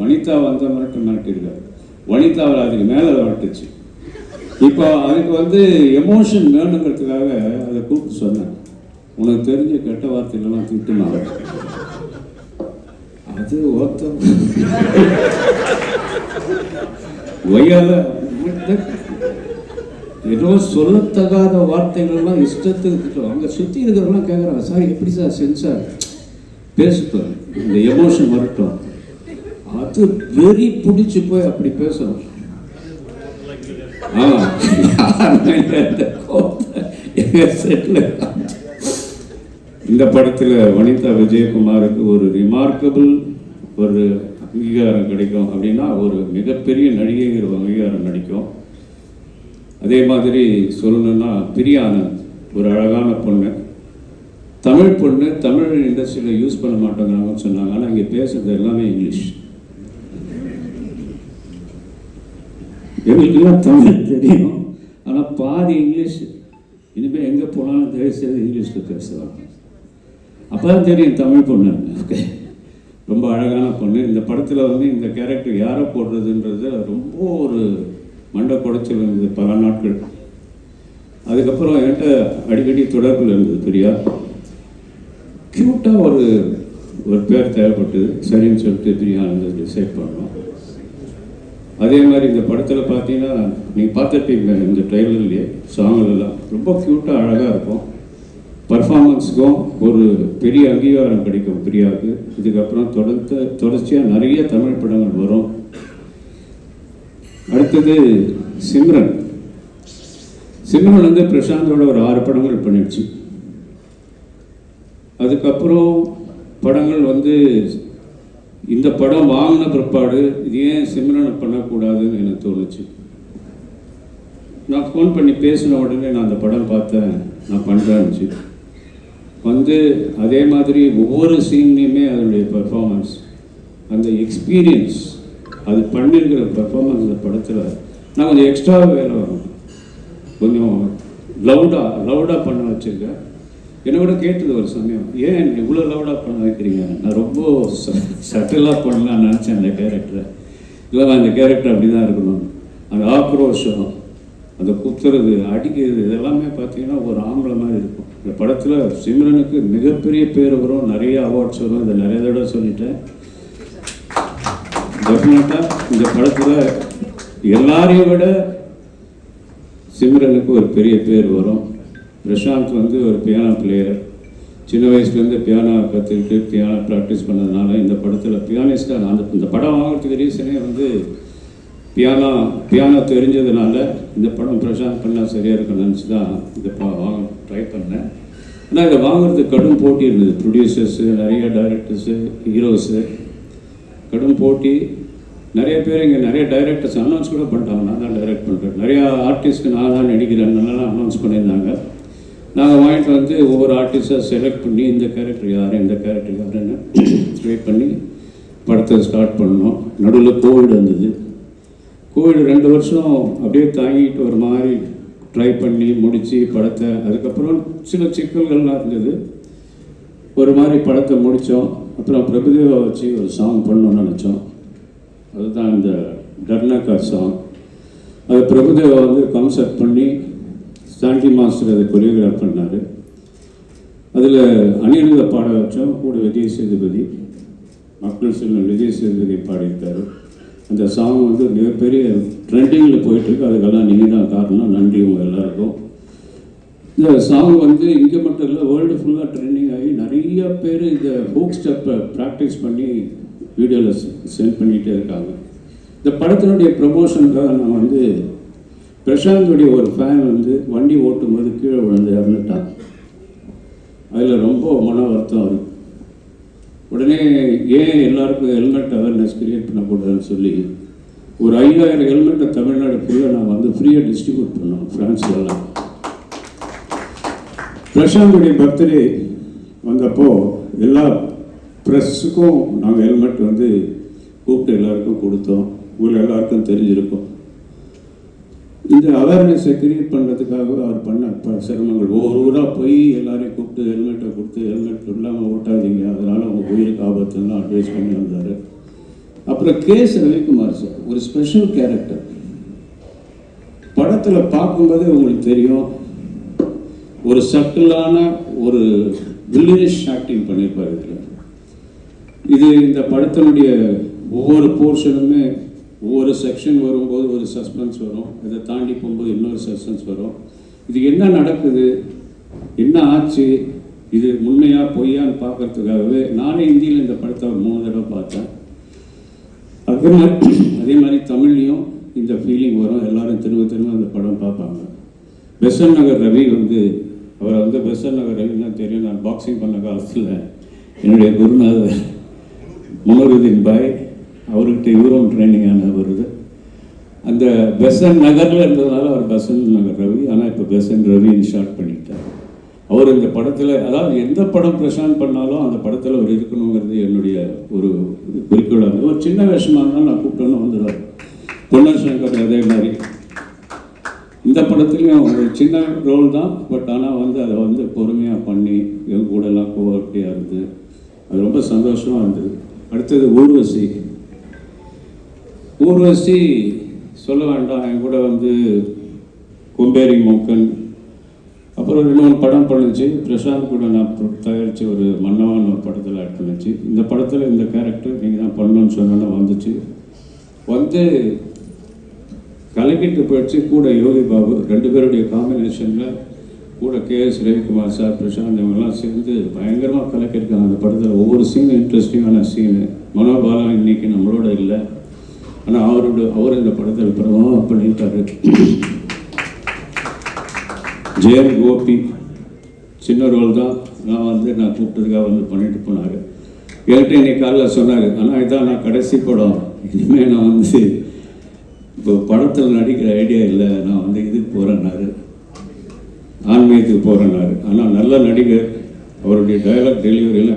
வனிதா வந்த மிரட்டம் மிரட்டியிருக்காரு வனிதாவில் அதுக்கு மேலே வரட்டுச்சு. இப்போ அதுக்கு வந்து எமோஷன் வேணுங்கிறதுக்காக அதை கூப்பிட்டு சொன்னேன். உனக்கு தெரிஞ்ச கெட்ட வார்த்தைகள்லாம் திட்டுனா அது ஒருத்தம் ஒய்யால ஏதோ சொல்லத்தகாத வார்த்தைகள்லாம் இஷ்டத்துக்கு திட்டம் அங்கே சுற்றி இருக்கிறவங்களாம் கேட்குறாங்க சார் எப்படி சார் சென்சார் பேசுப்பேன் இந்த எமோஷன் வரட்டும். அது வெறி பிடிச்சி போய் அப்படி பேசணும் ஆமா. இந்த இந்த படத்தில் வனிதா விஜயகுமாருக்கு ஒரு ரிமார்க்கபிள் ஒரு அங்கீகாரம் கிடைக்கும் அப்படின்னா ஒரு மிகப்பெரிய நடிகைங்கிற அங்கீகாரம் கிடைக்கும் அதே மாதிரி சொல்லணும்னா பிரியானந்த் ஒரு அழகான பொண்ணு. தமிழ் பொண்ணு தமிழ் இண்டஸ்ட்ரியில் யூஸ் பண்ண மாட்டேங்கிறாங்கன்னு சொன்னாங்க. ஆனால் இங்கே பேசுறது எல்லாமே இங்கிலீஷ். எங்களுக்கெல்லாம் தமிழ் தெரியும். ஆனால் பாதி இங்கிலீஷ். இனிமேல் எங்கே போனாலும் தயவுசெய்து இங்கிலீஷில் பேசலாம். அப்போ தான் தெரியும் தமிழ் பொண்ணு. ஓகே. ரொம்ப அழகான பொண்ணு. இந்த படத்தில் வந்து இந்த கேரக்டர் யாரை போடுறதுன்றது ரொம்ப ஒரு மண்டை குடைச்சல் இருந்தது பல நாட்கள். அதுக்கப்புறம் என்கிட்ட அடிக்கடி தொடர்பில் இருந்தது பிரியா. க்யூட்டாக ஒரு ஒரு பேர் தேவைப்பட்டது. சரின்னு சொல்லிட்டு பிரியா வந்து டிசைட் பண்ணோம். அதே மாதிரி இந்த படத்தில் பார்த்தீங்கன்னா நீங்கள் பார்த்துருப்பீங்க இந்த ட்ரெய்லர்லேயே சாங்குலலாம் ரொம்ப க்யூட்டாக அழகாக இருக்கும். பர்ஃபார்மன்ஸுக்கும் ஒரு பெரிய அங்கீகாரம் கிடைக்கும் பிரியாவுக்கு. இதுக்கப்புறம் தொடர்ந்து தொடர்ச்சியாக நிறைய தமிழ் படங்கள் வரும். அடுத்தது சிம்ரன். சிம்ரன் வந்து பிரசாந்தோட ஒரு ஆறு படங்கள் பண்ணிடுச்சு. அதுக்கப்புறம் படங்கள் வந்து இந்த படம் வாங்கின பிற்பாடு இது ஏன் சிம்ரனை பண்ணக்கூடாதுன்னு எனக்கு தோணுச்சு. நான் ஃபோன் பண்ணி பேசின உடனே நான் அந்த படம் பார்த்தேன். நான் பண்ணுறேன்னுச்சு வந்து அதே மாதிரி ஒவ்வொரு சீன்லேயுமே அதனுடைய பெர்ஃபார்மன்ஸ் அந்த எக்ஸ்பீரியன்ஸ் அது பண்ணியிருக்கிற பெர்ஃபார்மன்ஸ் அந்த படத்தில் நான் கொஞ்சம் எக்ஸ்ட்ரா வேலை வரும் கொஞ்சம் லவுடாக லவுடாக பண்ண வச்சுருக்கேன். என்னை கூட கேட்டது ஒரு சமயம் ஏன் இவ்வளோ லவுடாக பண்ண வைக்கிறீங்க நான் ரொம்ப சட்டிலாக பண்ணலாம்னு நினச்சேன் அந்த கேரக்டரை இல்லை அந்த கேரக்டர் அப்படி தான் இருக்கணும். அந்த ஆக்ரோஷம் அந்த குத்துறது அடிக்கிறது இதெல்லாமே பார்த்தீங்கன்னா ஒரு ஆம்பளை மாதிரி இருக்கும். இந்த படத்தில் சிம்ரனுக்கு மிகப்பெரிய பேர் வரும் நிறைய அவார்ட்ஸ் வரும். இதை நிறைய தடவை சொல்லிட்டேன். டெஃபினட்டாக இந்த படத்தில் எல்லாரையும் விட சிம்ரனுக்கு ஒரு பெரிய பேர் வரும். பிரசாந்த் வந்து ஒரு பியானோ பிளேயர் சின்ன வயசுலேருந்து பியானோ கற்றுக்கிட்டு பியானோ ப்ராக்டிஸ் பண்ணதுனால இந்த படத்தில் பியானிஸ்டாக அந்த இந்த படம் வாங்குறதுக்கு ரீசனே வந்து பியானோ பியானோ தெரிஞ்சதுனால இந்த படம் பிரசாந்த் பண்ணால் சரியாக இருக்கும்னு நினச்சி தான் இந்த வாங்க ட்ரை பண்ணேன். ஆனால் இதை வாங்குறதுக்கு கடும் போட்டி இருந்தது. ப்ரொடியூசர்ஸு நிறைய டைரக்டர்ஸு ஹீரோஸு கடும் போட்டி. நிறைய பேர் இங்கே நிறைய டைரக்டர்ஸ் அனௌன்ஸ் கூட பண்ணிட்டாங்க. நான் தான் டைரக்ட் பண்ணுறேன் நிறையா ஆர்டிஸ்ட்க்கு நான் தான் நடிக்கிறேன்னு அனௌன்ஸ் பண்ணியிருந்தாங்க. நாங்கள் வாங்கிட்டு வந்து ஒவ்வொரு ஆர்டிஸ்டாக செலக்ட் பண்ணி இந்த கேரக்டர் யார் இந்த கேரக்டர் யாருன்னு ட்ரை பண்ணி படத்தை ஸ்டார்ட் பண்ணோம். நடுவில் கோவிட் வந்தது. கோவிட் ரெண்டு வருஷம் அப்படியே தாங்கிட்டு ஒரு மாதிரி ட்ரை பண்ணி முடித்து படத்தை. அதுக்கப்புறம் சில சிக்கல்கள்லாம் இருந்தது. ஒரு மாதிரி படத்தை முடித்தோம் அப்புறம் பிரபுதேவா வச்சு ஒரு சாங் பண்ணணும்னு நினச்சோம். அதுதான் இந்த டர்னக்கா சாங் அது பிரபுதேவா வந்து கான்செப்ட் பண்ணி சாண்டி மாஸ்டர் அதை கொரியோகிராஃப் பண்ணார். அதில் அனிருத பாட வச்சோம் கூட விஜய் சேதுபதி மக்கள் செல்வன் விஜய் சேதுபதி பாடியிருக்காரு. அந்த சாங் வந்து மிகப்பெரிய ட்ரெண்டிங்கில் போயிட்டுருக்கு. அதுக்கெல்லாம் நீங்கள் தான் காரணம். நன்றி உங்கள் எல்லாருக்கும். இந்த சாங் வந்து இங்கே மட்டும் இல்லை வேர்ல்டு ஃபுல்லாக ட்ரெண்டிங் ஆகி நிறைய பேர் இந்த ஹோக் ஸ்டெப்பை ப்ராக்டிஸ் பண்ணி வீடியோவில் சென்ட் பண்ணிகிட்டே இருக்காங்க. இந்த படத்தினுடைய ப்ரமோஷனுக்காக நான் வந்து பிரசாந்துடைய ஒரு ஃபேன் வந்து வண்டி ஓட்டும் போது கீழே விழுந்து இறந்துட்டான். அதில் ரொம்ப மன வருத்தம் வரும் உடனே ஏன் எல்லாருக்கும் ஹெல்மெட் அவேர்னஸ் கிரியேட் பண்ணக்கூடாதுன்னு சொல்லி ஒரு ஐயாயிரம் ஹெல்மெட்டை தமிழ்நாடு ஃபுல்லாக நான் வந்து ஃப்ரீயாக டிஸ்ட்ரிபியூட் பண்ணோம் ஃப்ரான்ஸ்லலாம். பிரசாந்துடைய பர்த்டே வந்தப்போ எல்லா ப்ரெஸ்ஸுக்கும் நாங்கள் ஹெல்மெட் வந்து கூப்பிட்டு எல்லாருக்கும் கொடுத்தோம். உங்களை எல்லாருக்கும் தெரிஞ்சிருக்கோம். இந்த அவேர்னஸை கிரியேட் பண்ணுறதுக்காக அவர் பண்ண ப சிரமங்கள். ஒவ்வொரு ஊராக போய் எல்லாரையும் கூப்பிட்டு ஹெல்மெட்டை கொடுத்து ஹெல்மெட் இல்லாமல் ஓட்டாதீங்க. அதனால் அவங்க உயிருக்கு ஆபத்துலாம் அட்வைஸ் பண்ணி வந்தார். அப்புறம் கேஸ் ரவிக்குமார் சார் ஒரு ஸ்பெஷல் கேரக்டர் படத்தில் பார்க்கும்போதே உங்களுக்கு தெரியும் ஒரு சட்டிலான ஒரு வில்லேஜ் ஆக்டிங் பண்ணியிருப்பார் இதில் இது இந்த படத்தினுடைய ஒவ்வொரு போர்ஷனுமே ஒவ்வொரு செக்ஷன் வரும்போது ஒரு சஸ்பென்ஸ் வரும். இதை தாண்டி போகும்போது இன்னொரு சஸ்பென்ஸ் வரும். இது என்ன நடக்குது? என்ன ஆச்சு? இது உண்மையா பொய்யான்னு பார்க்கறதுக்காகவே நானே இந்தியில் இந்த படத்தை மூணு தடவை பார்த்தேன். அதே மாதிரி அதே மாதிரி தமிழ்லையும் இந்த ஃபீலிங் வரும். எல்லாரும் திரும்ப திரும்ப அந்த படம் பார்ப்பாங்க. பெசன் நகர் ரவி வந்து அவரை வந்து பெசன் நகர் ரவின்னா தெரியும். நான் பாக்ஸிங் பண்ண காலத்தில் என்னுடைய குருநாதர் முனருதீன் பாய் அவர்கிட்ட இவரும் ட்ரைனிங் ஆன வருது. அந்த பெசன் நகரில் இருந்ததுனால அவர் பெசன் நகர் ரவி ஆனால் இப்போ பெசன் ரவின்னு ஷார்ட் பண்ணிட்டார். அவர் இந்த படத்தில் அதாவது எந்த படம் பிரசாந்த் பண்ணாலும் அந்த படத்தில் அவர் இருக்கணுங்கிறது என்னுடைய ஒரு குறிக்கோளாக இருந்தது ஒரு சின்ன வேஷமாக இருந்தாலும் நான் கூப்பிட்டோன்னு வந்துடுவார் பொன்னர் சங்கர் அதே மாதிரி. இந்த படத்துலையும் ஒரு சின்ன ரோல் தான் பட் ஆனால் வந்து அதை வந்து பொறுமையாக பண்ணி என் கூடலாம் கோவப்படியாக இருந்து அது ரொம்ப சந்தோஷமாக இருந்தது. அடுத்தது ஊர்வசி. ஊர்வசி சொல்ல வேண்டாம். என் கூட வந்து கொம்பேரி மோக்கன் அப்புறம் ரெண்டு மூணு படம் பண்ணுச்சு. பிரசாந்த் கூட நான் தயாரித்த ஒரு மன்னவான் ஒரு படத்தில் ஆட் பண்ணுச்சு. இந்த படத்தில் இந்த கேரக்டர் நீங்கள் தான் பண்ணணும்னு சொன்னா வந்துச்சு. வந்து கலக்கிட்டு போயிடுச்சு. கூட யோகி பாபு ரெண்டு பேருடைய காம்பினேஷனில் கூட K S Ravikumar sir Prashanth இவங்கெல்லாம் சேர்ந்து பயங்கரமாக கலக்கியிருக்காங்க. அந்த படத்தில் ஒவ்வொரு சீன் இன்ட்ரெஸ்டிங்கான சீனு மனோபாலா இன்னைக்கு நம்மளோட இல்லை. ஆனால் அவரோட அவர் இந்த படத்தில் பிரபலமாக பண்ணியிருக்காரு. ஜெயம் கோபி சின்ன ரோல் தான். நான் வந்து நான் கூப்பிட்டதுக்காக வந்து பண்ணிட்டு போனார். என்கிட்ட இன்னைக்கு காலையில் சொன்னார் ஆனால் இதான் நான் கடைசி படம். இனிமேல் நான் வந்து இப்போ படத்தில் நடிக்கிற ஐடியா இல்லை. நான் வந்து இதுக்கு போகிறேன்னாரு ஆன்மீகத்துக்கு போகிறேன்னாரு ஆனால் நல்ல நடிகர். அவருடைய டைலாக் டெலிவரியில்